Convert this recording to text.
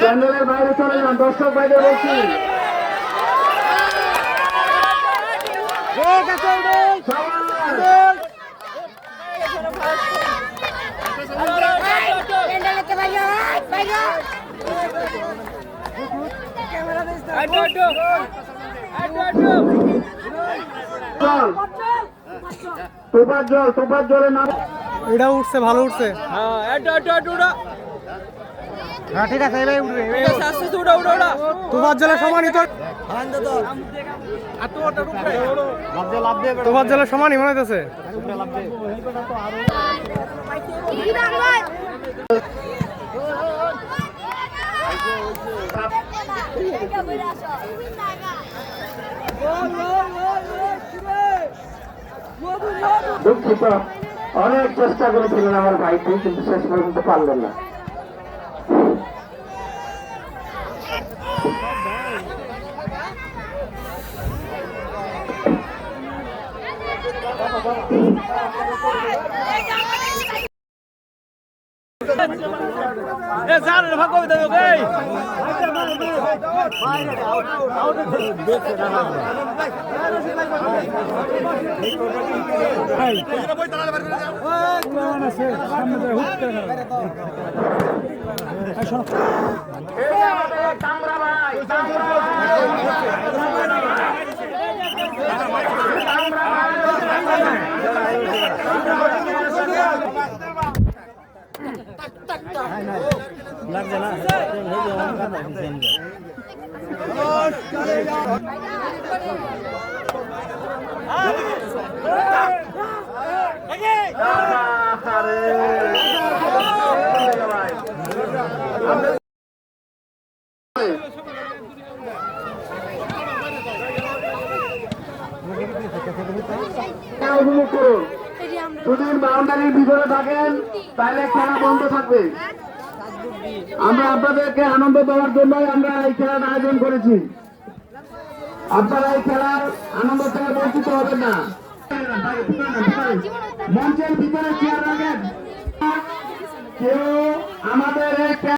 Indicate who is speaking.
Speaker 1: প্যান্ডেলের বাইরে চলে যান দর্শক বলছি।
Speaker 2: বাইরে বাইরে
Speaker 1: জল তোপার জল তোপার নাম
Speaker 3: এটা উঠছে ভালো উঠছে। তোমার জেলা সমানই তো তোমার জেলা সমানই মনে হইতেছে।
Speaker 1: দুঃখিত। অনেক চেষ্টা করেছিলেন আমার ভাইটি কিন্তু শেষ পর্যন্ত পারলেন না। সামনে লাগছে না উপভোগ করুন যদি বাউন্ডারির ভিতরে থাকেন তাহলে খেলা বন্ধ থাকবে। আমরা আপনাদেরকে আনন্দ দেওয়ার জন্যই আমরা এই খেলার আয়োজন করেছি। আপনারা এই খেলার আনন্দ থেকে বঞ্চিত হবেন না। মঞ্চের ভিতরে চেয়ার রাখেন। কেউ আমাদের এই